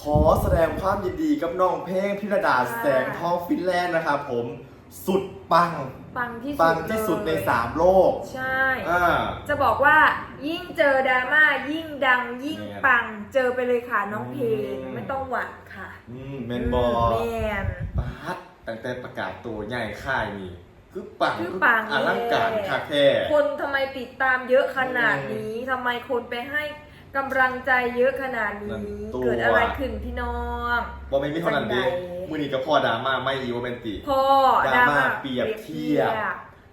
ขอแสดงความยินดีกับน้องเพลงพิรดาค่ะแสงทองฟินแลนด์นะครับผมสุดปัง ปังที่สุดปังที่สุดในเลย3โลก ใช่ อ่า จะบอกว่ายิ่งเจอดราม่ายิ่งดังยิ่งแมนปังเจอไปเลยค่ะน้องเพลงอืม ไม่ต้องหวั่นค่ะอืมแมนบอแมน ปาดตั้งแต่ประกาศตัวใหญ่ค่ายนี่ คือปังคือปัง อลังการเลยคาแท้คนทำไมติดตามเยอะขนาดนี้ทำไมคนไปให้ กำลังใจเยอะขนาดนั่นี้นตัว เกิดอะไรขึ้นพี่น้อง บอไม่มีเท่านั้นเด้จังใด มือนี้กับพ่อดราม่าไม่อีโอเมนติ พ่อดราม่าเปรียบเทียบ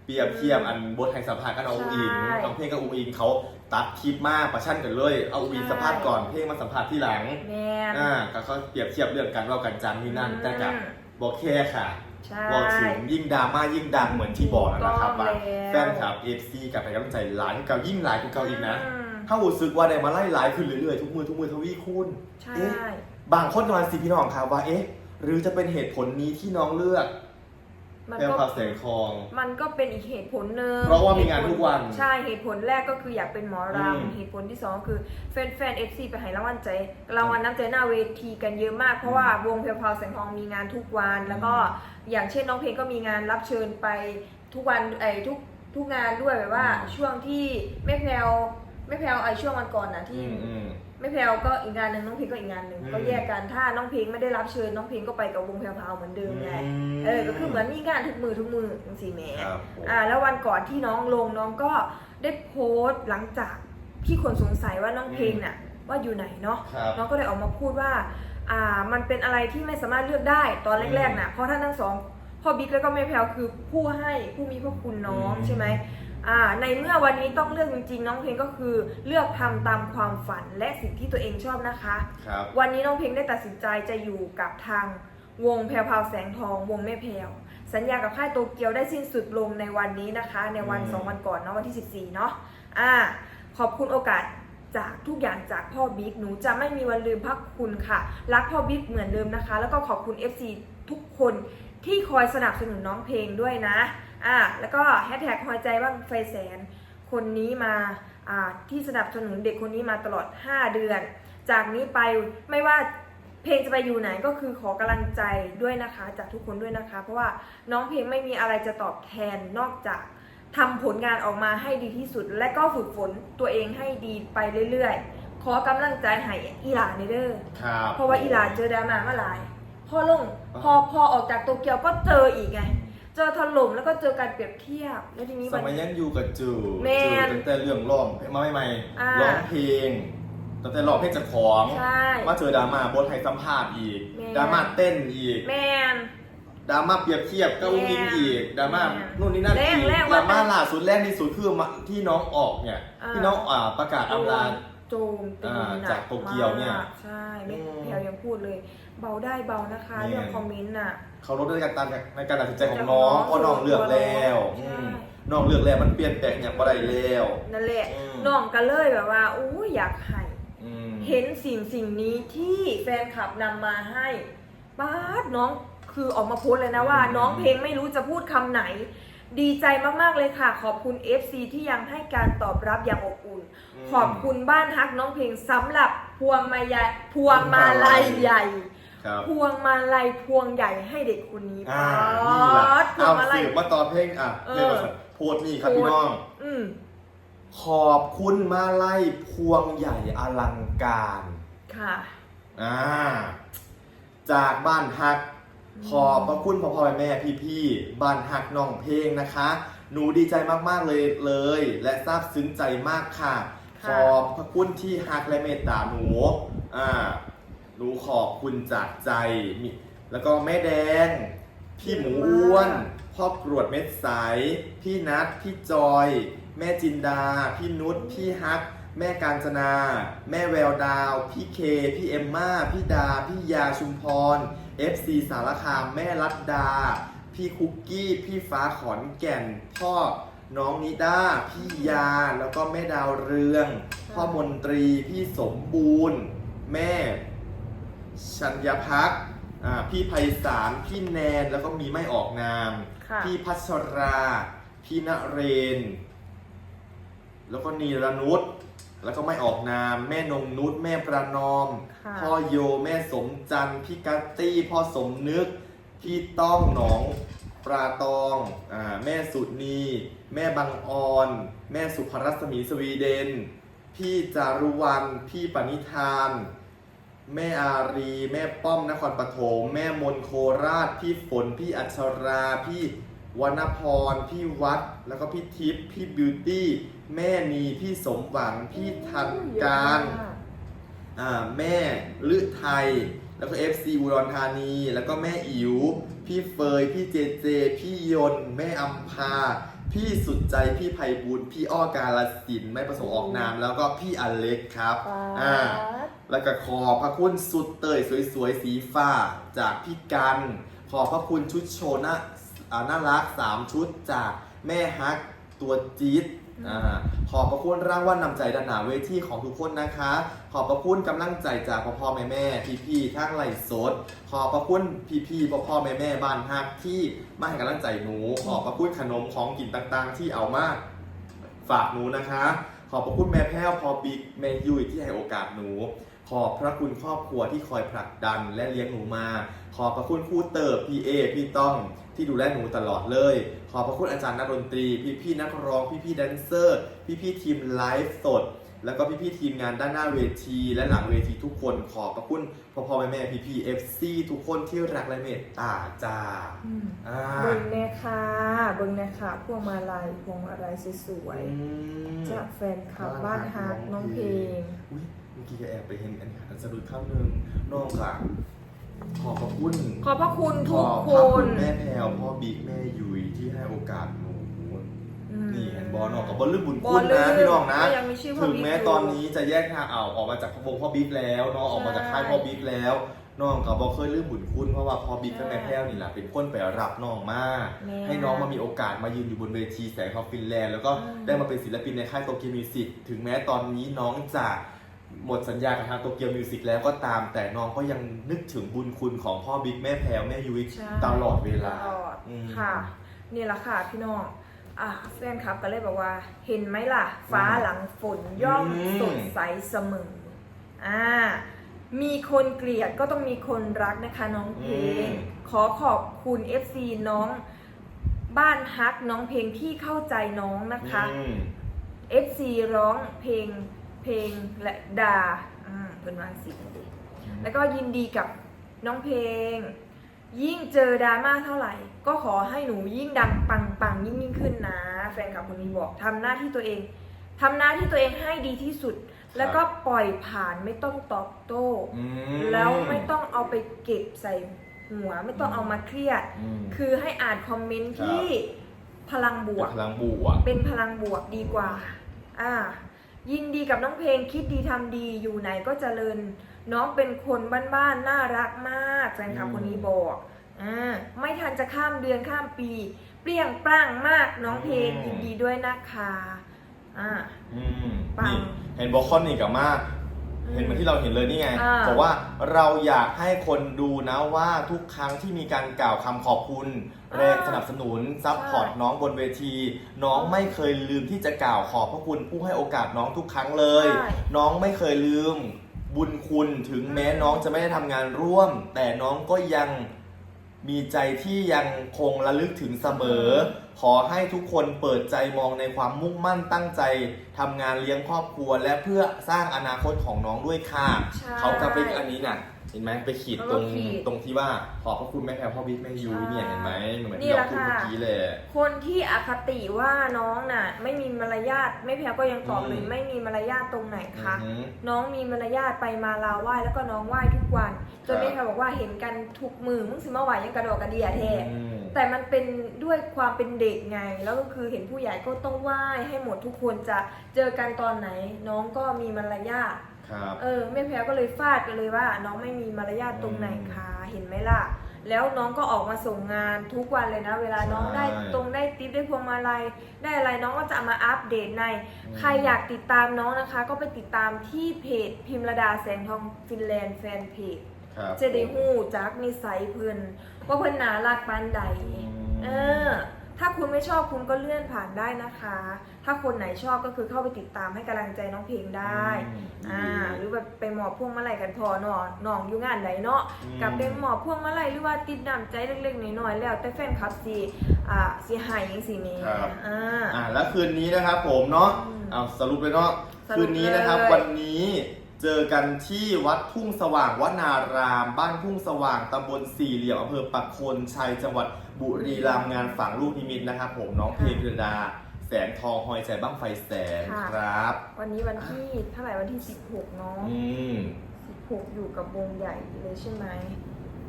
เปรีบเปรียบเทียบอันบทให้สัมภาษณ์กันเอาอุ้งอิงใช่น้องเพลงกับอุ้งอิงเขาตัดคลิปมาประชันกันเลย เอาอุ้งอิงใช่ สัมภาษณ์ก่อนเพลงมาสัมภาษณ์ที่หลัง แมน อ่าก็เขาเปรียบเทียบเรื่องการเว่ากันจังนี่นั่นอืม แต่กับบอกแค่ค่ะ ใช่ บอกถึงยิ่งดราม่ายิ่งดังเหมือนที่บอกนะครับถูกต้ว่าองแล้ว แฟนคลับเอฟซีกับไปกำลังใจหลายที่เก่ายิ่งหลายที่เก่าอีกนะ อืม ถ้าหูซึกว่าได้มาไล่หลายขึ้นเรื่อยๆทุกมือทุกมือทวีคูณใช่ เอ๊ะบางคนนอนสิพี่น้องครับว่าเอ๊ะ หรือจะเป็นเหตุผลนี้ที่น้องเลือกมันแก้วก็ข่าวแสงทอง มันก็เป็นอีกเหตุผลหนึ่งเพราะว่ามีงานทุกวันใช่เหตุผลแรกก็คืออยากเป็นหมออืมรำเหตุผลที่สองก็คือแฟนแฟนเอฟซีไปให้รางวัลใจรางวัลน้ำใจหน้าเวทีกันเยอะมากเพราะว่าวงเพลพาวแสงทองมีงานทุกวัน แล้วก็อย่างเช่นน้องเพลงก็มีงานรับเชิญไปทุกวันไอ้ทุกทุกงานด้วยแบบว่าช่วงที่แม่แพลว แม่แพลวไอ้ช่วงวันก่อนนะอืที่มอืมแม่แพลวก็อีกงานหนึ่งน้องเพลงก็อีกงานหนึ่งอืมก็แยกกันถ้าน้องเพลงไม่ได้รับเชิญน้องเพลงก็ไปกับวงเพลพาวเหมือนเดิมไงอืมเออก็คือเหมือนมีงานทุกมือทุกมือจังสีแหม่ครับผม อ่า แล้ววันก่อนที่น้องลงน้องก็ได้โพสต์หลังจากที่คนสงสัยว่าน้องเพลงน่ะว่าอยู่ไหนเนาะ ครับ น้องก็เลยออกมาพูดว่า อ่า มันเป็นอะไรที่ไม่สามารถเลือกได้ตอนแรกๆน่ะเพราะท่านทั้งสองพ่อบิ๊กแล้วก็แม่แพลวคือผู้ให้ผู้มีพระคุณน้องอืมใช่ไหมอ่า ในเมื่อวันนี้ต้องเลือกจริงๆน้องเพลงก็คือเลือกทำตามความฝันและสิ่งที่ตัวเองชอบนะคะครับวันนี้น้องเพลงได้ตัดสินใจจะอยู่กับทางวงแพรวพราวแสงทอง วงแม่แพรวสัญญากับค่ายโตเกียวได้สิ้นสุดลงในวันนี้นะคะ ในวันอืมสองวันก่อนเนาะวันที่ 14 เนาะอ่า ขอบคุณโอกาสจากทุกอย่างจากพ่อบิ๊กหนูจะไม่มีวันลืมพระคุณค่ะ รักพ่อบิ๊กเหมือนเดิมนะคะ แล้วก็ขอบคุณ FC ทุกคนที่คอยสนับสนุนน้องเพลงด้วยนะ อ่าแล้วก็แฮชแท็กหัวใจบ้างไฟแสน คนนี้มาอ่าที่สนับสนุนเด็กคนนี้มาตลอด 5 เดือน จากนี้ไปไม่ว่าเพลงจะไปอยู่ไหนก็คือขอกำลังใจด้วยนะคะ จากทุกคนด้วยนะคะ เพราะว่าน้องเพลงไม่มีอะไรจะตอบแทนนอกจากทำผลงานออกมาให้ดีที่สุด และก็ฝึกฝนตัวเองให้ดีไปเรื่อยๆ ขอกำลังใจให้อีหลาในเด้อครับเพราะว่าอีหลาเจอดราม่ามาหลายพอลงพอพอออกจากโตเกียวก็เจออีกไง เจอถล่มแล้วก็เจอการเปรียบเทียบ แล้วทีนี้สวันมัยยังอยู่กับจูแมนจูตั้งแต่เรื่องร้องมาใหม่อ่าๆร้องเพลงตั้งแต่ร้องเพลงจากของใช่มาเจอดราม่าบทให้สัมภาษณ์อีกแมนดราม่าเต้นอีกแมน ดราม่าเปรียบเทียบกับอุ้งอิงอีกดราม่าแม่นู่นนี่นั่นแรอีกกแรกดว่าราม่าล่าสุดแรกที่สุดคือมาที่น้องออกเนี่ย อ่า ที่น้องอ่าประกาศอำลา โจมตีอ่าหนัจากโตเกียวเนี่ย มากใช่ไม่อืม แพลวยังพูดเลย เบาได้เบานะคะแม่เรื่องคอมเมนต์น่ะ เขาลดในการตัดในการตัดสินใจของของน้องน้องเพราะน้องเลือกแล้วใช่ อืมน้องเลือกแล้วมันเปลี่ยนแปลงอย่างบ่ได้แล้วนั่นแหละอืมน้องก็เลยแบบว่าอู้อยากให้อืม เห็นสิ่งสิ่งนี้ที่แฟนคลับนำมาให้ป้าดน้องคือออกมาโพสต์เลยนะว่าน้องเพลงไม่รู้จะพูดคำไหน ดีใจมากๆเลยค่ะ ขอบคุณ FC ที่ยังให้การตอบรับอย่างอบอุ่นขอบคุณบ้านฮักน้องเพลงสำหรับพวงมาลัยพวงมาลัยใหญ่ ครับพวงมาลัยพวงใหญ่ให้เด็กคนนี้อ่าป๊นี่ล่ะาดพวเอางมาลัย สืบมาตอนเพลงอะเออ เพลงมาโพสต์นี่ครับพี่น้อง อืมขอบคุณมาไล่พวงใหญ่อลังการค่ะ อ่าจากบ้านฮัก ขอบพระคุณพ่อพ่อแม่พี่พี่ๆบ้านฮักน้องเพลงนะคะ หนูดีใจมากๆเลยเลย และซาบซึ้งใจมากค่ะ ขค่ะ อบพระคุณที่ฮักและเมตตาหนูอ่า หนูขอบคุณจากใจมีแล้วก็แม่แดง พี่หมูอ้วน พ่อกรวดเม็ดใส พี่นัท พี่จอย แม่จินดา พี่นุช พี่ฮัก แม่กาญจนา แม่แววดาว พี่เค พี่เอมมาพี่ดา พี่ยาชุมพร FC สารคาม แม่รัตดา พี่คุกกี้ พี่ฟ้าขอนแก่น พ่อน้องนิด้า พี่ยา แล้วก็แม่ดาวเรือง พ่อมนตรี พี่สมบูรณ์ แม่ ชัญญพักษ์อ่าพี่ไพศาลพี่แนนแล้วก็มีไม่ออกนามค่ะพี่พัชรา พี่ณเรน แล้วก็นีรนุชแล้วก็ไม่ออกนาม แม่นงนุชแม่ประนอมค่ะพ่อโยแม่สมจันทร์พี่กัตตี้พ่อสมนึก พี่ต้องหนองปลาตองอาแม่สุนี แม่บังออน แม่สุภรัศมีสวีเดน พี่จารุวรรณพี่ปณิธาน แม่อารี แม่ป้อมนครปฐมแม่มนโคราช พี่ฝน พี่อัชรา พี่วรรณพร พี่วัด แล้วก็พี่ทิพย์ พี่บิวตี้ แม่นี พี่สมหวัง พี่ทันการอ่าแม่ลือไทย แล้วก็ FC อุดรธานี แล้วก็แม่อิ๋ว พี่เฟย พี่เจเจ พี่ยนต์แม่อัมพา พี่สุดใจ พี่ไพบูลย์พี่อ้อกาลสินธุ์ไม่ประสงค์ออกนาม แล้วก็พี่อเล็กครับ อ่า แล้วก็ขอพระคุณสุดเตยสวยๆ สีฟ้าจากพี่กัน ขอพระคุณชุดโชว์น่าอ่าน่ารัก3ชุดจากแม่ฮักตัวจี๊ดอ่าขอบพระคุณรางวัลนำใจดานหนาเวทีของทุกคนนะคะ ขอบพระคุณกำลังใจจากพ่อพ่อแม่แม่พี่พี่ๆทางไหลฟ์สด ขอบพระคุณพี่พี่พ่อพ่อแม่แม่บ้านฮักที่มาให้กำลังใจหนู ขอบพระคุณขนมของกินต่างๆ ที่เอามาฝากหนูนะคะ ขอบพระคุณแม่แพ้วพอบิ๊กแม่ยุ้ยที่ให้โอกาสหนู ขอบพระคุณครอบครัวที่คอยผลักดันและเลี้ยงหนูมา ขอบพระคุณครูเติบพี่เอพี่ต้องที่ดูแลหนูตลอดเลย ขอบพระคุณอาจารย์นักดนตรี พี่พี่นักร้อง พี่พี่แดนเซอร์ พี่พี่ทีมไลฟ์สด แล้วก็พี่พี่ๆทีมงานด้านหน้าเวที และหลังเวทีทุกคนขอบพระคุณพ่อพ่อแม่แม่พี่พี่เอฟซีทุกคนที่รักและเมตตาจ้าอืมอ่าเบิ่งแน่ค่ะเบิ่งแน่ค่ะพวงมาลัยพวงมาลัยสวยอืม ๆจากแฟนคลับบ้านฮักน้องเพลง อุ๊ยเมื่อกี้ก็แอบไปเห็นอันนี้อันสะดุดข้างหนึ่งน้องค่ะขอบพระคุณขอบพระคุณขทุอกบคพระคุน ณแม่แพรวพ่อบิ๊กแม่ยุ้ยที่ให้โอกาสหนูอืม นี่เห็นบอลนอกกับบอลลืมบุญบคุณลืนะมพี่น้องนะก็ยังมีชื่อพ่อถึงบิ๊กแม้ยู่ตอนนี้จะแยกทางเอาออกมาจากวงพ่อบิ๊กแล้วน้องออกมาจากค่ายพ่อบิ๊กแล้วน้องกับบอเคยลืมบุญคุณเพราะว่าพ่อบิ๊กกับแม่แพรวนี่แหละเป็นคนไปรับน้องมาแม่ให้น้องมามีโอกาสมายืนอยู่บนเวทีแสงทองฟินแลนด์แล้วก็อืมได้มาเป็นศิลปินในค่ายโตเกียวมิวสิกถึงแม้ตอนนี้น้องจะหมดสัญญากับทางโตเกียวมิวสิกแล้วก็ตามแต่น้องก็ยังนึกถึงบุญคุณของพ่อบิ๊กแม่แพรวแม่ยุ้ยใช่ตลอดเวลาตลอดอืมค่ะนี่แหละค่ะพี่น้อง อะแฟนคลับก็เลยบอกว่า เห็นไหมล่ะ ฟ้าหลังฝนย่อมอืม สดใสเสมออ่ามีคนเกลียดก็ต้องมีคนรักนะคะน้องเพลง ขอขอบคุณ FC น้องบ้านฮักน้องเพลงที่เข้าใจน้องนะคะ อืม FC ร้องเพลงเพลงและดาอืมเป็นวางสิดิแล้วก็ยินดีกับน้องเพลง ยิ่งเจอดราม่าเท่าไหร่ ก็ขอให้หนูยิ่งดังปังปังยิ่งยิ่งขึ้นนะ แฟนคลับคนนี้บอกทำหน้าที่ตัวเองทำหน้าที่ตัวเองให้ดีที่สุด แล้วก็ปล่อยผ่านไม่ต้องตอบโต้อืมแล้วไม่ต้องเอาไปเก็บใส่หัวไม่ต้องเอามาเครียดมคือให้อ่านคอมเมนต์ครับที่พลังบวก พลังบวก เป็นพลังบวกดีกว่า อ่า ยินดีกับน้องเพลงคิดดีทำดีอยู่ไหนก็เจริญ น้องเป็นคนบ้านๆน่ารักมากแฟนคลับอืมคนนี้บอกอ่าไม่ทันจะข้ามเดือนข้ามปี เปรี้ยงปร้างมากน้องเพลงยินดีด้วยนะคะอ่า อืมปังนี่เห็นบอกคอนนี่กับมากอืมเห็นเหมือนที่เราเห็นเลยนี่ไงอ่า บอกว่าเราอยากให้คนดูนะว่าทุกครั้งที่มีการกล่าวคำขอบคุณ แรงสนับสนุนซัพพอร์ตน้องบนเวที น้องไม่เคยลืมที่จะกล่าวขอบพระคุณผู้ให้โอกาสน้องทุกครั้งเลย ใช่ น้องไม่เคยลืม บุญคุณถึงแม้น้องจะไม่ได้ทำงานร่วม แต่น้องก็ยังมีใจที่ยังคงระลึกถึงเสมอ ขอให้ทุกคนเปิดใจมองในความมุ่งมั่นตั้งใจทำงานเลี้ยงครอบครัว และเพื่อสร้างอนาคตของน้องด้วยค่ะ ใช่ เขาจะไปอันนี้น่ะ เห็นไหมไปขีดตรงเขาก็ขีดตรงที่ว่าขอบพระคุณแม่แพรพ่อบิ๊กแม่ยูเนี่ยเห็นไหมเหมือนนี่ที่แหเราละพูดค่ะเมื่อกี้เลย คนที่อคติว่าน้องน่ะ ไม่มีมารยาทไม่แพ้ก็ยังตอบเลยอืม ไม่มีมารยาทตรงไหนคะ อือหือน้องมีมารยาทไปมาลาไหว้แล้วก็น้องไหว้ทุกวัน จนครับ แม่ค่ะบอกว่าเห็นกันทุกมือมึงสิมาไหวยังกระโดดกระเดียแท้อืม แต่มันเป็นด้วยความเป็นเด็กไง แล้วก็คือเห็นผู้ใหญ่ก็ต้องไหว้ให้หมดทุกคนจะเจอกันตอนไหน น้องก็มีมารยาท ครับ เออแม่แพรก็เลยฟาดไปเลยว่า น้องไม่มีมารยาทตรงไหนคะเห็นไหมล่ะ แล้วน้องก็ออกมาส่งงานทุกวันเลยนะ เวลาน้องได้ใช่ตรงได้ติปได้พวงมาลัยได้อะไรน้องก็จะเอามาอัปเดตใน อืม ใครอยากติดตามน้องนะคะ ก็ไปติดตามที่เพจพิมระดาแสงทองฟินแลนด์แฟนเพจ ครับจะได้หู้จักนิสัยเพื่อนว่าเพื่อนน่ารักปานใด อืม เออ ถ้าคุณไม่ชอบคุณก็เลื่อนผ่านได้นะคะ ถ้าคนไหนชอบก็คือเข้าไปติดตามให้กำลังใจน้องเพลงได้อืมอ่าหรือแบบไปหมอบพวงมาลัยกันพอเนาะน้องอยู่งานใดเนาะอืมกับเป็นหมอบพวงมาลัยหรือว่าติดน้ำใจเล็กๆน้อยๆแล้ว แต่แฟนคลับสิอ่าสิหายยังสินี้ครับอ่าอ่าแล้วคืนนี้นะครับผมเนาะอืมเอาสรุปเลยเนาะสรุปคืนนี้นะครับเลยวันนี้ เจอกันที่วัดทุ่งสว่างวนาราม บ้านทุ่งสว่างตำบลสี่เหลี่ยมอำเภอปักโคนชัยจังหวัดบุรีรัมย์งานฝังลูกนิมิตนะครับผมน้องเพลงพิรดา แสงทองหอยใจบ้างไฟแสนครับ วันนี้วันที่เท่าไหร่วันที่ 16เนาะอืม16 อยู่กับวงใหญ่เลยใช่ไหม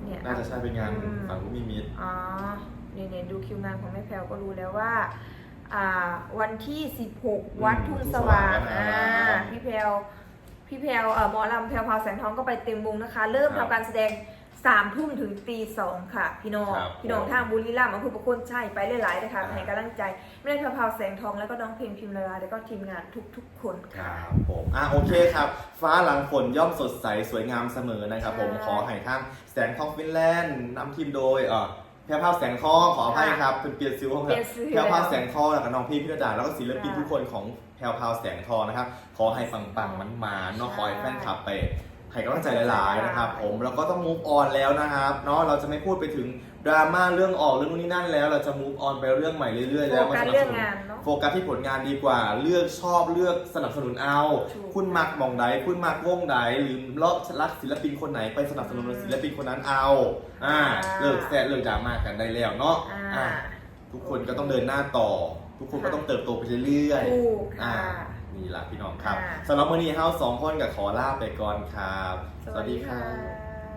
เนี่ยน่าจะใช่เป็นงานอืมฝังลูกนิมิต อ๋อเนี่ยเนี่ยดูคิวงานของแม่แพลวก็รู้แล้วว่าอ่า วันที่ 16 วัดทุ่งสว่างอ่าพี่แพลว พี่แพลวเอ่อหมอลำแพลวพราวแสงทองก็ไปเต็มวงนะคะ เริ่มทำการแสดงสามทุ่มถึงตีสองค่ะ พี่น้องครับพี่น้องทางบุรีรัมย์อำเภอประโคนชัยไปหลายๆนะคะครับ ให้กำลังใจไม่ได้แพลวพราวแสงทองแล้วก็น้องเพลงพิมพ์ละลายแล้วก็ทีมงานทุกๆคนคค่ะ รับผมอะโอเคครับ ฟ้าหลังฝนย่อมสดใสสวยงามเสมอนะครับผมใช่ ขอให้ทางแสงทองฟินแลนด์นำทีมโดยเอ่อ แพรวพราวแสงทองขออภัยครับเป็นเปียซิวของเปลี่ยนซื้อแพรวพราวแสงทองแล้วก็น้องพี่พิรดาแล้วก็ศิลปินค่ะทุกคนของแพรวพราวแสงทองนะครับ ขอให้ปังๆมันมาๆเนาะใช่ขอให้แฟนคลับไปให้กำลังใจหลาย ๆ นะครับ ผมแล้วก็ต้องมูฟออนแล้วนะครับเนาะเราจะไม่พูดไปถึง ดราม่าเรื่องออกเรื่องนู้นนี่นั่นแล้วเราจะมูฟออนไปเรื่องใหม่เรื่อยๆโฟแล้วมากัสสนับเรื่อสงนุนงานเนาะโฟกัสที่ผลงานดีกว่า เลือกชอบเลือกสนับสนุนเอา ถูก คุณมักหมองใดคุณมักวงใดหรือเลาะรักศิลปินคนไหนไปสนับสนุนศิลปินคนนั้นเอาอ่าอ่าเลิกแซะเลิกดราม่ากันได้แล้วเนาะอ่าอ่าทุกคนก็ต้องเดินหน้าต่อ ทุกคนก็ต้องเติบโตไปเรื่อยถูกๆอ่าค่ะ นี่ละพี่น้องครับอ่าสำหรับวันนี้เฮาสองคนกับขอลาไปก่อนครับ สวัสดีค่ะ